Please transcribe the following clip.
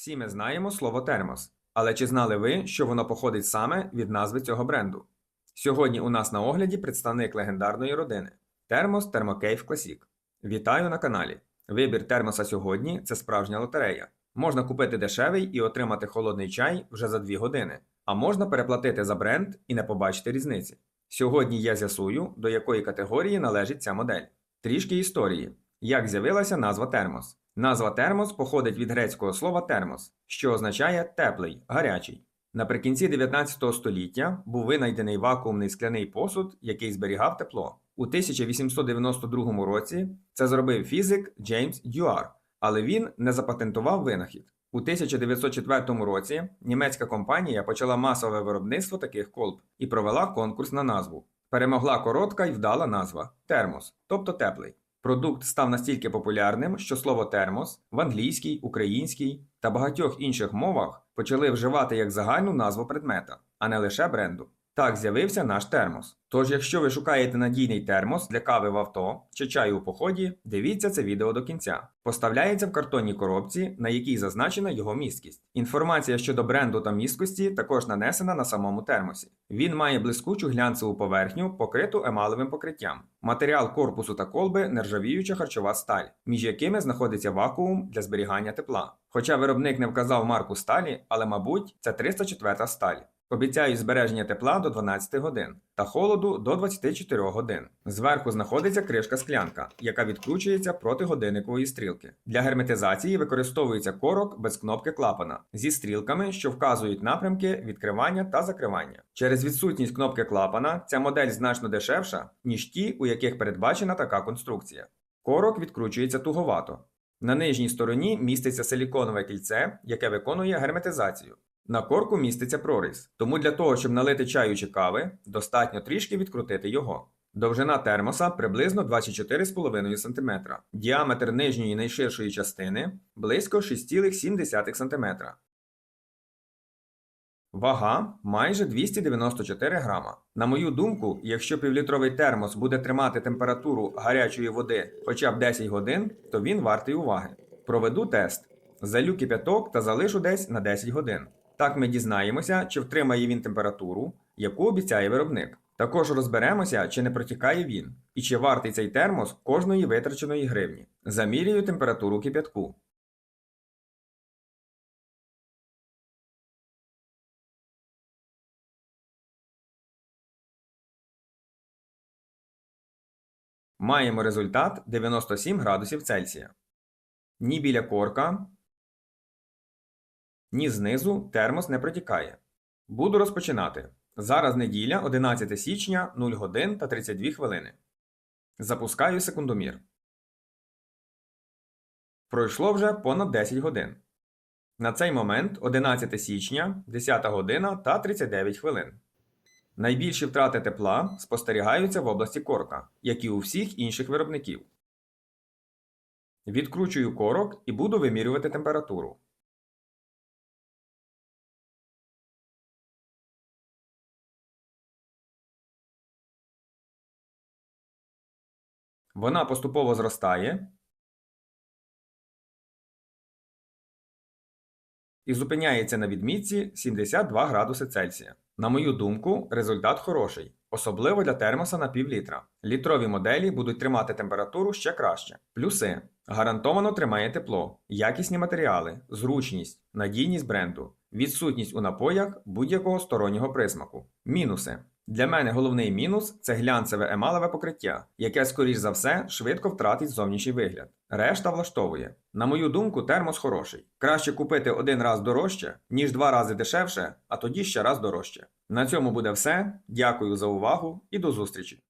Всі ми знаємо слово термос, але чи знали ви, що воно походить саме від назви цього бренду? Сьогодні у нас на огляді представник легендарної родини Термос Thermocave Classic. Вітаю на каналі. Вибір термоса сьогодні це справжня лотерея. Можна купити дешевий і отримати холодний чай вже за 2 години, а можна переплатити за бренд і не побачити різниці. Сьогодні я з'ясую, до якої категорії належить ця модель. Трішки історії. Як з'явилася назва термос? Назва термос походить від грецького слова термос, що означає теплий, гарячий. Наприкінці 19 століття був винайдений вакуумний скляний посуд, який зберігав тепло. У 1892 році це зробив фізик Джеймс Дюар, але він не запатентував винахід. У 1904 році німецька компанія почала масове виробництво таких колб і провела конкурс на назву. Перемогла коротка і вдала назва термос, тобто теплий. Продукт став настільки популярним, що слово термос в англійській, українській та багатьох інших мовах почали вживати як загальну назву предмета, а не лише бренду. Так з'явився наш термос. Тож, якщо ви шукаєте надійний термос для кави в авто чи чаю у поході, дивіться це відео до кінця. Поставляється в картонній коробці, на якій зазначена його місткість. Інформація щодо бренду та місткості також нанесена на самому термосі. Він має блискучу глянцеву поверхню, покриту емалевим покриттям. Матеріал корпусу та колби нержавіюча харчова сталь, між якими знаходиться вакуум для зберігання тепла. Хоча виробник не вказав марку сталі, але, мабуть, це 304 сталь. Обіцяють збереження тепла до 12 годин та холоду до 24 годин. Зверху знаходиться кришка склянка, яка відкручується проти годинникової стрілки. Для герметизації використовується корок без кнопки клапана зі стрілками, що вказують напрямки відкривання та закривання. Через відсутність кнопки клапана ця модель значно дешевша, ніж ті, у яких передбачена така конструкція. Корок відкручується туговато. На нижній стороні міститься силіконове кільце, яке виконує герметизацію. На корку міститься проріз, тому для того, щоб налити чаю чи кави, достатньо трішки відкрутити його. Довжина термоса приблизно 24,5 см, діаметр нижньої найширшої частини близько 6,7 см. Вага майже 294 грама. На мою думку, якщо півлітровий термос буде тримати температуру гарячої води хоча б 10 годин, то він вартий уваги. Проведу тест. Залю кипяток та залишу десь на 10 годин. Так ми дізнаємося, чи втримає він температуру, яку обіцяє виробник. Також розберемося, чи не протікає він, і чи вартий цей термос кожної витраченої гривні. Замірюю температуру кипятку. Маємо результат 97 градусів Цельсія. Ні біля корка, ні знизу термос не протікає. Буду розпочинати. Зараз неділя, 11 січня, 0 годин та 32 хвилини. Запускаю секундомір. Пройшло вже понад 10 годин. На цей момент 11 січня, 10 година та 39 хвилин. Найбільші втрати тепла спостерігаються в області корка, як і у всіх інших виробників. Відкручую корок і буду вимірювати температуру. Вона поступово зростає і зупиняється на відмітці 72 градуси Цельсія. На мою думку, результат хороший, особливо для термоса на пів літра. Літрові моделі будуть тримати температуру ще краще. Плюси: гарантовано тримає тепло, якісні матеріали, зручність, надійність бренду, відсутність у напоях будь-якого стороннього присмаку. Мінуси. Для мене головний мінус це глянцеве емалеве покриття, яке, скоріш за все, швидко втратить зовнішній вигляд. Решта влаштовує. На мою думку, термос хороший. Краще купити один раз дорожче, ніж два рази дешевше, а тоді ще раз дорожче. На цьому буде все. Дякую за увагу і до зустрічі!